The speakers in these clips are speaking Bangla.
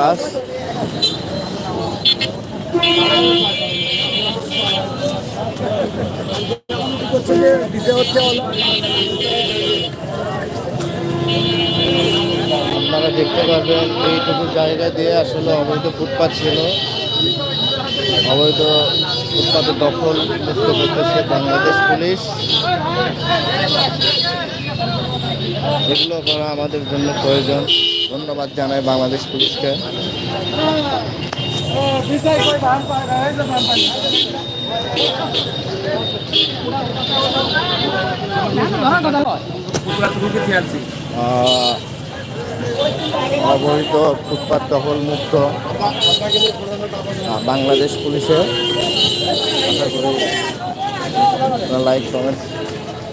কাজ আপনারা দেখতে পারবেন, এইটুকু জায়গা দিয়ে আসলে অবৈধ ফুটপাত ছিল। অবৈধ ফুটপাতের দখল মুক্ত করতেছে বাংলাদেশ পুলিশ। এগুলো করা আমাদের জন্য প্রয়োজন। ধন্যবাদ জানাই বাংলাদেশ পুলিশকে। অবহিত ফুটপাত দখল মুক্ত বাংলাদেশ পুলিশে। আশা করি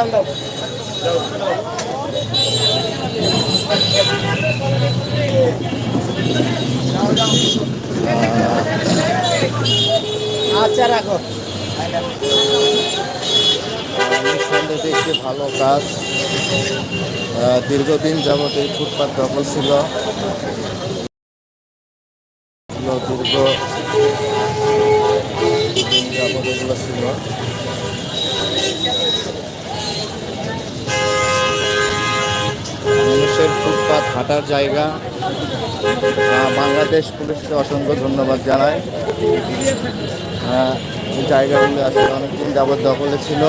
পাশে থাকবে আচ্ছা রাখো একটি ভালো কাজ দীর্ঘদিন যাবত এই ফুটপাত দখল ছিল। দীর্ঘ যাবত এগুলো ছিল। হাঁটার জায়গা। বাংলাদেশ পুলিশকে অসংখ্য ধন্যবাদ আহ, এই জায়গাগুলো আসলে অনেকদিন যাবত দখলে ছিল।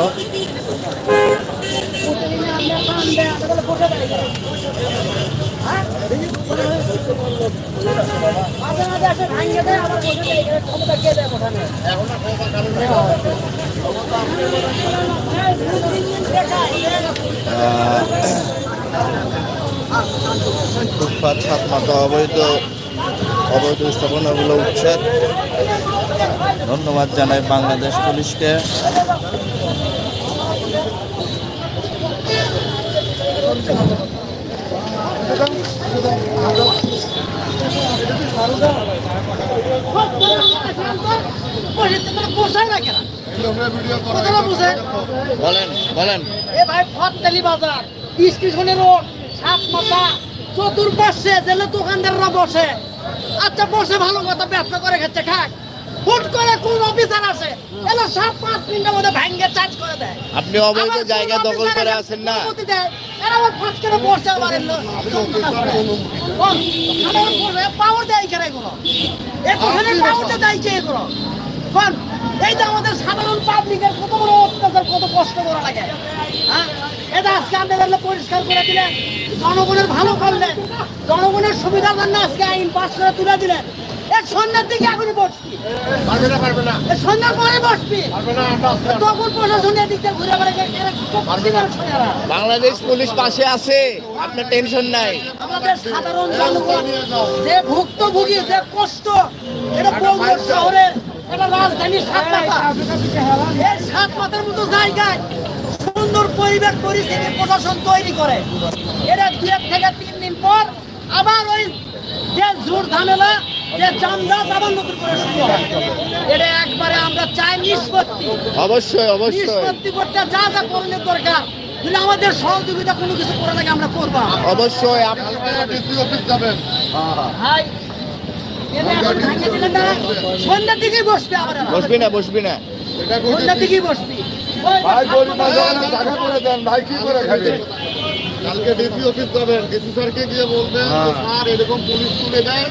ফুটপাত সাত মাথা অবৈধ অবৈধ স্থাপনাগুলো উচ্ছেদ। ধন্যবাদ জানাই বাংলাদেশ পুলিশকে। বলেন বলেন। এ ভাই ফতেলি বাজার স্টেশনের রোড। সাত মাথা চতুর্পাশে জেলে দোকানদাররা বসে আচ্ছা বসে ভালো কথা ব্যবসা করে খাচ্ছে খাক হুট করে কোন অফিসার আসে এলো সাত পাঁচ মিনিটের মধ্যে ভেঙ্গে চার্জ করে দেয় আপনি অবৈধ জায়গা দখল করে আছেন না এরা আবার ফাঁস করে বসে আবার এলো দেয় এখানে এগুলো। দেয় কে এগুলো? কোন? এই যে আমাদের সাধারণ পাবলিকের কত বড় অত্যাচার কত কষ্ট করা লাগে হ্যাঁ এটা আজকে আপনাদের পরিষ্কার করে দিলেন জনগণের ভালো করলেন। জনগণের সুবিধার জন্য আজকে আইন পাশ করে তুলে দিলেন। এক সন্ধ্যার দিকে এখনই বসবি। সন্ধ্যার পরে বসবি। তখন প্রশাসন এদিক দিয়ে ঘুরে বাংলাদেশ পুলিশ পাশে আছে। আপনার টেনশন নাই। আমাদের সাধারণ জনগণ যে ভুক্তভোগী যে কষ্ট এটা বগুড়া শহরের এটা রাজধানীর সাত মাথার মতো জায়গায় সুন্দর পরিবেশ পরিস্থিতি প্রশাসন তৈরি করে। এটা দু এক থেকে তিন দিন পর আবার ওই যে জোর ঝামেলা যে যানজট আবার নতুন করে শুরু হয় এটা একবারে আমরা চাই নিষ্পত্তি। অবশ্যই অবশ্যই। নিষ্পত্তি করতে যা যা করণের দরকার যদি আমাদের সহযোগিতা কোনো কিছু করে লাগে আমরা করব। অবশ্যই আপ- ভাই এটা এখন ভাঙিয়ে দিলেন না। সন্ধ্যার দিকেই বসবে আবার বসবি না বসবি না। সন্ধ্যার দিকেই বসবি। ভাই গরিব টাকা করে দেন ভাই কি করে খাবে কালকে ডিসি অফিস যাবেন ডিসি স্যারকে গিয়ে বলবেন যে, হ্যাঁ। স্যার এরকম পুলিশ তুলে দেয়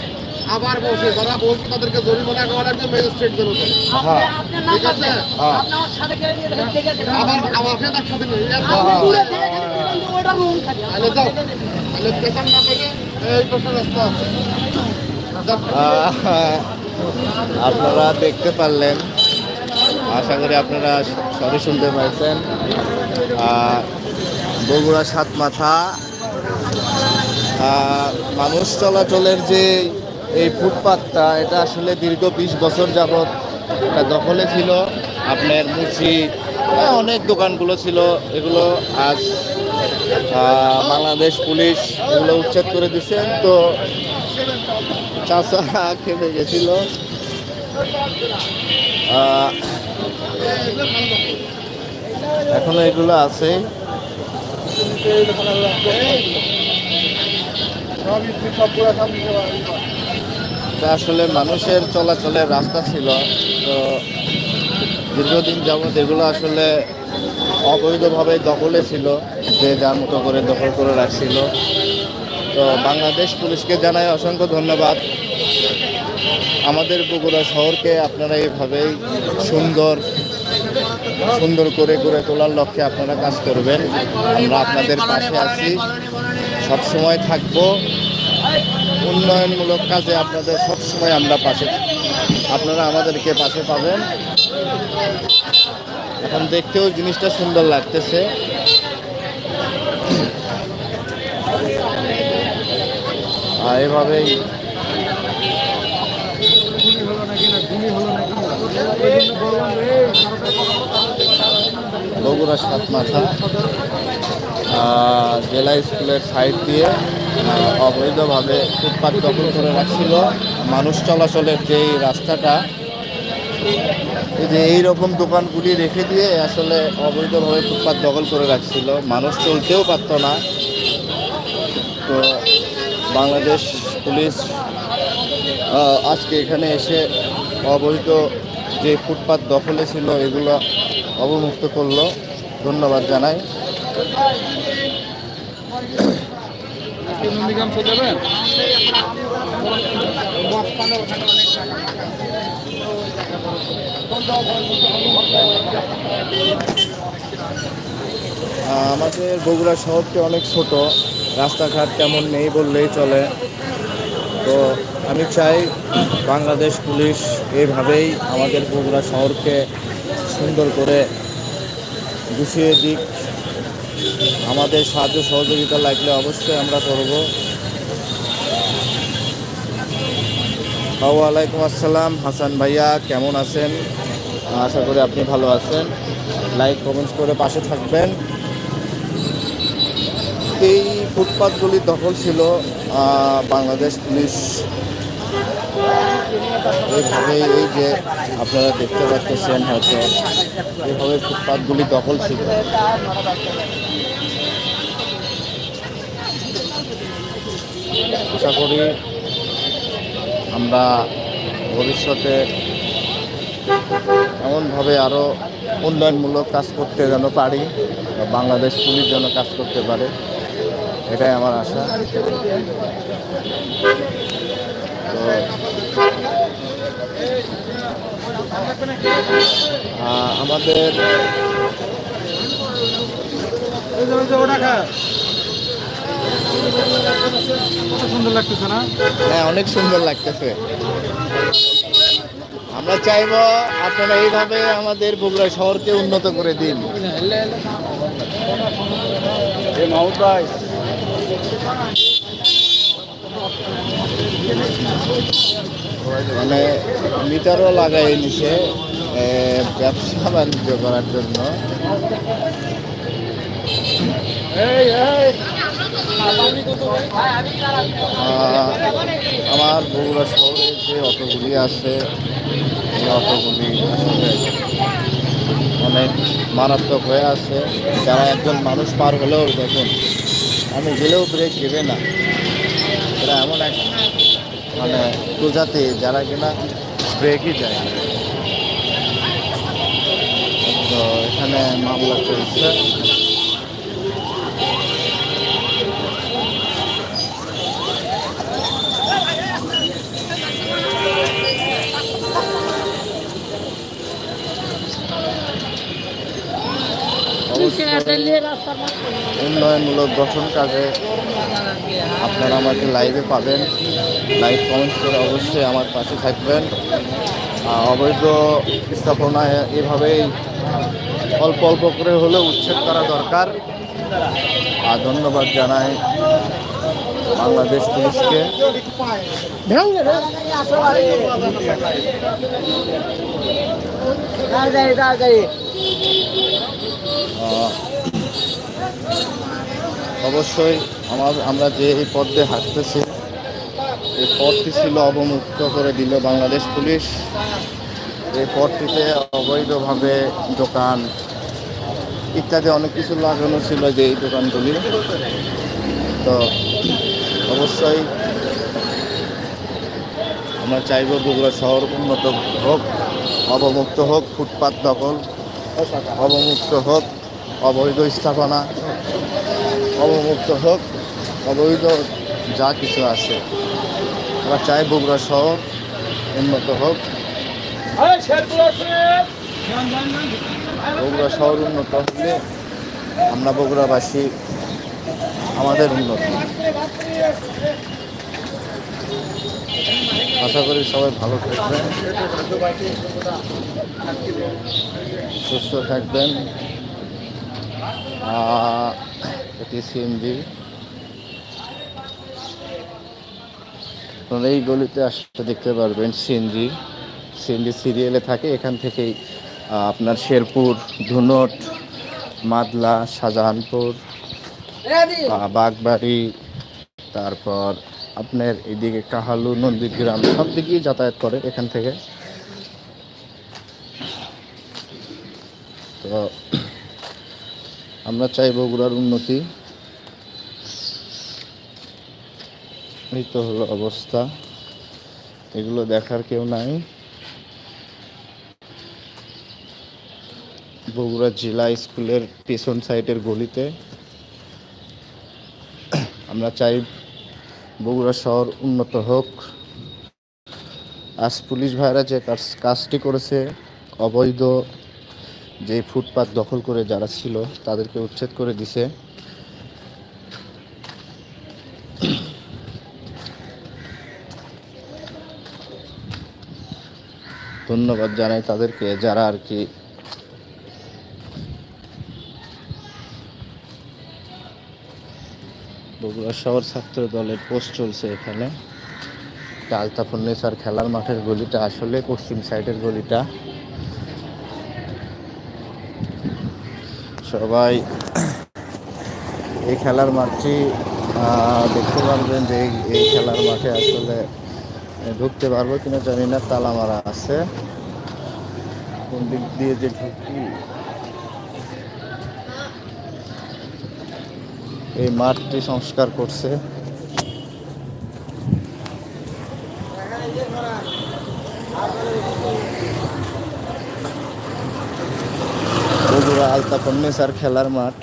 আবার বসে যারা বলছে তাদেরকে জরিমানা করার যে ম্যাজিস্ট্রেট। আপনি আপনার নাম ঠিক আছে? হ্যাঁ। সাথে। আবার আমাকে নিয়ে খালি। তাহলে যাও তাহলে পেছন না পেলে এই পাশে রাস্তা আছে আপনারা দেখতে পারলেন আশা করি আপনারা সবই শুনতে পাইছেন বগুড়া সাত মাথা মানুষ চলাচলের যে এই ফুটপাতটা, এটা আসলে দীর্ঘ বিশ বছর যাবৎ এটা দখলে ছিল। আপনার মুচি অনেক দোকানগুলো ছিল। এগুলো আজ বাংলাদেশ পুলিশ এগুলো উচ্ছেদ করে দিছে তো চাষা খেপে গেছিল। এখনও এগুলো আছে। আসলে মানুষের চলাচলের রাস্তা ছিল। তো দীর্ঘদিন যাবৎ এগুলো আসলে অবৈধভাবে দখলে ছিল, যে যার মতো করে দখল করে রাখছিল। তো বাংলাদেশ পুলিশকে জানাই অসংখ্য ধন্যবাদ। আমাদের বগুড়া শহরকে আপনারা এইভাবেই সুন্দর সুন্দর করে গড়ে তোলার লক্ষ্যে আপনারা কাজ করবেন। আমরা আপনাদের পাশে আছি। সবসময় থাকব। উন্নয়নমূলক কাজে আপনাদের সবসময় আমরা পাশে আপনারা আমাদেরকে পাশে পাবেন। এখন দেখতেও জিনিসটা সুন্দর লাগতেছে। আর এভাবেই বগুড়া সাত মাথা জেলা স্কুলের সাইড দিয়ে অবৈধভাবে ফুটপাত দখল করে রাখছিল। মানুষ চলাচলের যেই রাস্তাটা, এই যে এইরকম দোকানগুলি রেখে দিয়ে আসলে অবৈধভাবে ফুটপাত দখল করে রাখছিল। মানুষ চলতেও পারতো না। তো বাংলাদেশ পুলিশ আজকে এখানে এসে অবৈধ যে ফুটপাত দখলে ছিল, এগুলো অবমুক্ত করল। ধন্যবাদ জানাই। আমাদের বগুড়া শহরটি অনেক ছোট। রাস্তাঘাট তেমন নেই বললেই চলে। তো আমি চাই বাংলাদেশ পুলিশ এইভাবেই আমাদের বগুড়া শহরকে সুন্দর করে গুছিয়ে দিক। আমাদের সাহায্য সহযোগিতা লাগলে অবশ্যই আমরা করব। ওয়ালাইকুম আসসালাম। হাসান ভাইয়া, কেমন আছেন? আশা করি আপনি ভালো আছেন। লাইক, কমেন্টস করে পাশে থাকবেন। এই ফুটপাতগুলি দখল ছিল বাংলাদেশ পুলিশ এইভাবে এই যে আপনারা দেখতে পাচ্ছেন হয়তো, এইভাবে ফুটপাতগুলি দখল ছিল। আশা করি আমরা ভবিষ্যতে এমনভাবে আরও উন্নয়নমূলক কাজ করতে যেন পারি বাংলাদেশ পুলিশ যেন কাজ করতে পারে, এটাই আমার আশা। আমাদের সুন্দর লাগতেছে না হ্যাঁ অনেক সুন্দর লাগতেছে। আমরা চাইব আপনারা এইভাবে আমাদের বগুড়া শহরকে উন্নত করে দিন। মানে মিটারও লাগাই নিছে ব্যবসা বাণিজ্য করার জন্য। আমার বগুড়া শহরে যে অটোগুলি আছে এই অটোগুলি অনেক মারাত্মক হয়ে আছে। যারা একজন মানুষ পার হলেও দেখুন আমি গেলেও ব্রেক দেবে না। এরা এমন এক মানে প্রজাতি যারা কিনা ব্রেকই যায়। তো এখানে মামলা চলছে উন্নয়নমূলক গঠন কাজে আপনারা আমাকে লাইভে পাবেন লাইভ কমেন্টস করে অবশ্যই আমার পাশে থাকবেন। অবৈধ স্থাপনা এভাবেই অল্প অল্প করে হলেও উচ্ছেদ করা দরকার। আর ধন্যবাদ জানাই বাংলাদেশ পুলিশকে। অবশ্যই আমার আমরা যে এই পথ দিয়ে হাঁটতেছি এই পথটি ছিল অবমুক্ত করে দিল বাংলাদেশ পুলিশ। এই পথটিতে অবৈধভাবে দোকান ইত্যাদি অনেক কিছু লাগানো ছিল যে এই দোকানগুলি। তো অবশ্যই আমরা চাইব বগুড়া শহর উন্নত হোক, অবমুক্ত হোক, ফুটপাত দখল, অবমুক্ত হোক, অবৈধ স্থাপনা, অবমুক্ত হোক, অবৈধ যা কিছু আছে। আমরা চাই বগুড়া শহর উন্নত হোক। বগুড়া শহর উন্নত হলে আমরা বগুড়াবাসী আমাদের উন্নত। আশা করি সবাই ভালো থাকবেন, সুস্থ থাকবেন। এটি সিএনজি আপনারা এই গলিতে আসতে দেখতে পারবেন সিএনজি সিএনজি সিরিয়ালে থাকে এখান থেকেই আপনার শেরপুর ধুনট মাদলা শাহজাহানপুর বাগবাড়ি তারপর আপনার এদিকে কাহালু নন্দীগ্রাম সব দিকেই যাতায়াত করে এখান থেকে। তো আমরা চাই বগুড়ার উন্নতি। এই তো হলো অবস্থা। এগুলো দেখার কেউ নাই। বগুড়া জেলা স্কুলের পেছন সাইডের গলিতে। আমরা চাই বগুড়া শহর উন্নত হোক। আজ পুলিশ ভাইরা যে কাজ- কাজটি করেছে, অবৈধ যে ফুটপাত দখল করে যারা ছিল, তাদেরকে উচ্ছেদ করে দিছে। ধন্যবাদ জানাই তাদেরকে, যারা আর কি বগুড়া শহর ছাত্র দলের পোস্ট চলছে এখানে। এটা আলতা ফুন্নেসার খেলার মাঠের গলিটা, আসলে পশ্চিম সাইডের গলিটা। সবাই এই খেলার মাঠটি দেখতে পারবেন যে এই খেলার মাঠে আসলে ঢুকতে পারব কিনা জানি না তালা মারা আছে। কোন দিক দিয়ে যে ঢুকি? এই মাঠটি সংস্কার করছে। বগুড়া আলতা কন্যেসার খেলার মাঠ।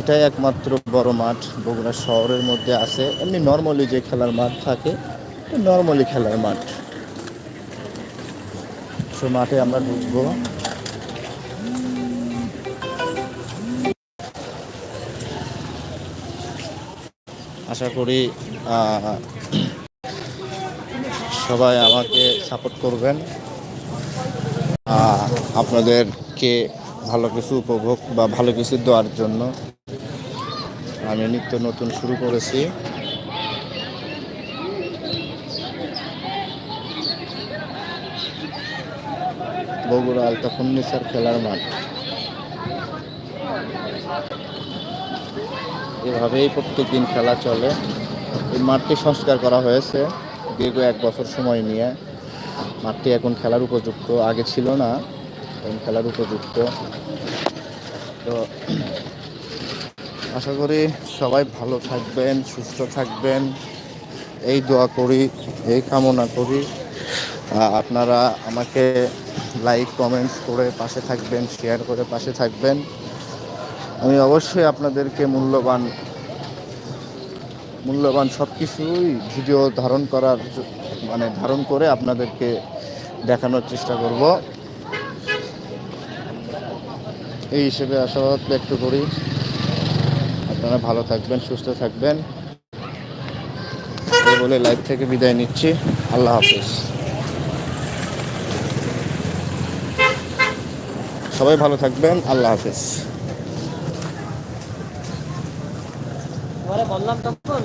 এটাই একমাত্র বড় মাঠ, বগুড়া শহরের মধ্যে আছে। এমনি নর্মালি যে খেলার মাঠ থাকে নর্মালি খেলার মাঠ। সে মাঠে আমরা ঢুকবো। আশা করি সবাই আমাকে সাপোর্ট করবেন। আপনাদেরকে ভালো কিছু উপভোগ বা ভালো কিছু দেওয়ার জন্য আমি নিত্য নতুন শুরু করেছি। বগুড়া আলতা খেলার মাঠ। এভাবেই প্রত্যেক দিন খেলা চলে। এই মাঠটি সংস্কার করা হয়েছে দীর্ঘ এক বছর সময় নিয়ে। মাঠটি এখন খেলার উপযুক্ত, আগে ছিল না, এখন খেলার উপযুক্ত। তো আশা করি সবাই ভালো থাকবেন, সুস্থ থাকবেন। এই দোয়া করি, এই কামনা করি। আপনারা আমাকে লাইক, কমেন্টস করে পাশে থাকবেন, শেয়ার করে পাশে থাকবেন। আমি অবশ্যই আপনাদেরকে মূল্যবান মূল্যবান সব কিছুই ভিডিও ধারণ করার মানে ধারণ করে আপনাদেরকে দেখানোর চেষ্টা করব। এই হিসেবে আশাবাদ ব্যক্ত করি। আপনারা ভালো থাকবেন, সুস্থ থাকবেন। বলে লাইভ থেকে বিদায় নিচ্ছি। আল্লাহ হাফিজ। সবাই ভালো থাকবেন আল্লাহ হাফেজ। বললাম তখন